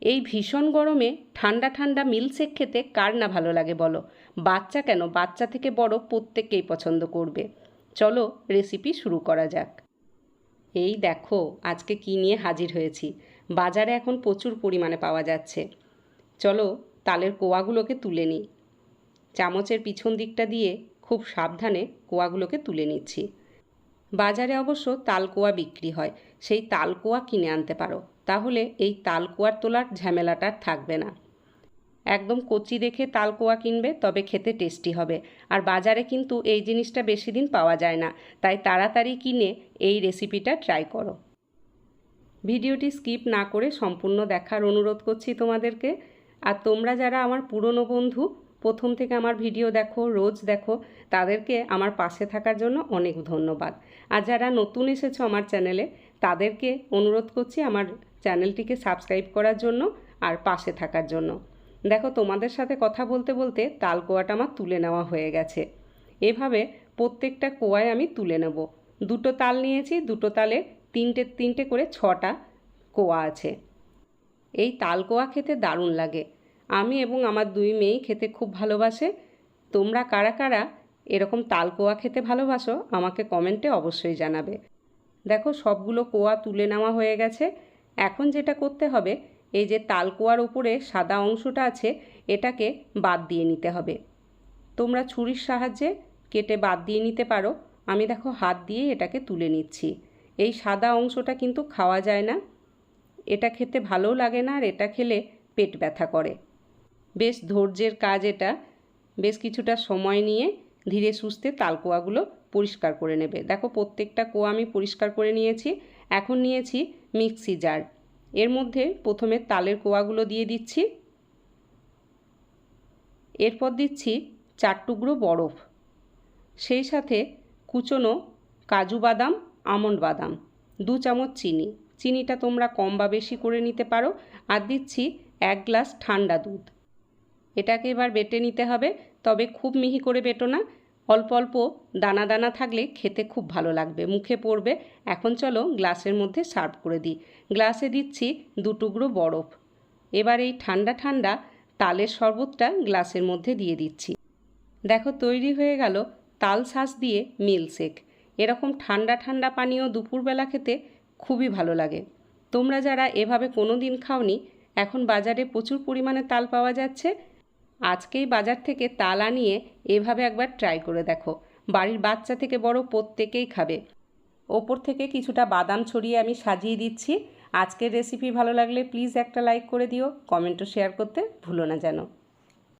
এই ভীষণ গরমে ঠান্ডা ঠান্ডা মিল্কশেক খেতে কার না ভালো লাগে বলো? বাচ্চা কেন? বাচ্চা থেকে বড় প্রত্যেককেই পছন্দ করবে। চলো রেসিপি শুরু করা যাক। এই দেখো, আজকে কী নিয়ে হাজির হয়েছি। বাজারে এখন প্রচুর পরিমাণে পাওয়া যাচ্ছে। চলো তালের কোয়াগুলোকে তুলে নিই। চামচের পিছন দিকটা দিয়ে খুব সাবধানে কোয়াগুলোকে তুলে নিচ্ছি। বাজারে অবশ্য তালকোয়া বিক্রি হয়। সেই তালকোয়া কিনে আনতে পারো। তাহলে এই তালকোয়ার তোলার ঝামেলাটা থাকবে না। একদম কচি দেখে তালকোয়া কিনবে, তবে খেতে টেস্টি হবে। আর বাজারে কিন্তু এই জিনিসটা বেশি দিন পাওয়া যায় না, তাই তাড়াতাড়ি কিনে এই রেসিপিটা ট্রাই করো। ভিডিওটি স্কিপ না করে সম্পূর্ণ দেখার অনুরোধ করছি তোমাদেরকে। আর তোমরা যারা আমার পুরনো বন্ধু, প্রথম থেকে আমার ভিডিও দেখো, রোজ দেখো, তাদেরকে আমার পাশে থাকার জন্য অনেক ধন্যবাদ। আর যারা নতুন এসেছ আমার চ্যানেলে, তাদেরকে অনুরোধ করছি আমার চ্যানেলটিকে সাবস্ক্রাইব করার জন্য আর পাশে থাকার জন্য। দেখো, তোমাদের সাথে কথা বলতে বলতে তাল কোয়াটা আমার তুলে নেওয়া হয়ে গেছে। এভাবে প্রত্যেকটা কোয়ায় আমি তুলে নেব। দুটো তাল নিয়েছি, দুটো তালে তিনটে তিনটে করে ছটা কোয়া আছে। এই তাল কোয়া খেতে দারুণ লাগে। আমি এবং আমার দুই মেয়েই খেতে খুব ভালোবাসে। তোমরা কারা কারা এরকম তাল কোয়া খেতে ভালোবাসো, আমাকে কমেন্টে অবশ্যই জানাবে। দেখো, সবগুলো কোয়া তুলে নেওয়া হয়ে গেছে। এখন যেটা করতে হবে, এই যে তালকোয়ার উপরে সাদা অংশটা আছে, এটাকে বাদ দিয়ে নিতে হবে। তোমরা ছুরির সাহায্যে কেটে বাদ দিয়ে নিতে পারো। আমি দেখো হাত দিয়ে এটাকে তুলে নিচ্ছি। এই সাদা অংশটা কিন্তু খাওয়া যায় না। এটা খেতে ভালোও লাগে না আর এটা খেলে পেট ব্যথা করে। বেশ ধৈর্যের কাজ এটা। বেশ কিছুটা সময় নিয়ে ধীরে সুস্থে তালকোয়াগুলো পরিষ্কার করে নেবে। দেখো প্রত্যেকটা কোয়া আমি পরিষ্কার করে নিয়েছি। এখন নিয়েছি মিক্সি জার। এর মধ্যে প্রথমে তালের কোয়াগুলো দিয়ে দিচ্ছি। এরপর দিচ্ছি চার টুকরো বরফ। সেই সাথে কুচনো কাজু বাদাম, আমন্ড বাদাম, দু চামচ চিনি। চিনিটা তোমরা কম বা বেশি করে নিতে পারো। আর দিচ্ছি এক গ্লাস ঠান্ডা দুধ। এটাকে এবার বেটে নিতে হবে। তবে খুব মিহি করে বেটো না। অল্প অল্প দানা দানা থাকলে খেতে খুব ভালো লাগবে। মুখে পড়বে। এখন চলো গ্লাসের মধ্যে সার্ভ করে দিই। গ্লাসে দিচ্ছি দু টুকরো বরফ। এবার এই ঠান্ডা ঠান্ডা তালের শরবতটা গ্লাসের মধ্যে দিয়ে দিচ্ছি। দেখো তৈরি হয়ে গেল তাল শাঁস দিয়ে মিল্কশেক। এরকম ঠান্ডা ঠান্ডা পানীয় দুপুরবেলা খেতে খুবই ভালো লাগে। তোমরা যারা এভাবে কোনো দিন খাওনি, এখন বাজারে প্রচুর পরিমাণে তাল পাওয়া যাচ্ছে। আজকেই বাজার থেকে তাল আনিয়ে এভাবে একবার ট্রাই করে দেখো। বাড়ির বাচ্চা থেকে বড় প্রত্যেকেই খাবে। ওপর থেকে কিছুটা বাদাম ছড়িয়ে আমি সাজিয়ে দিচ্ছি। আজকের রেসিপি ভালো লাগলে প্লিজ একটা লাইক করে দিও। কমেন্টও শেয়ার করতে ভুলো না যেন।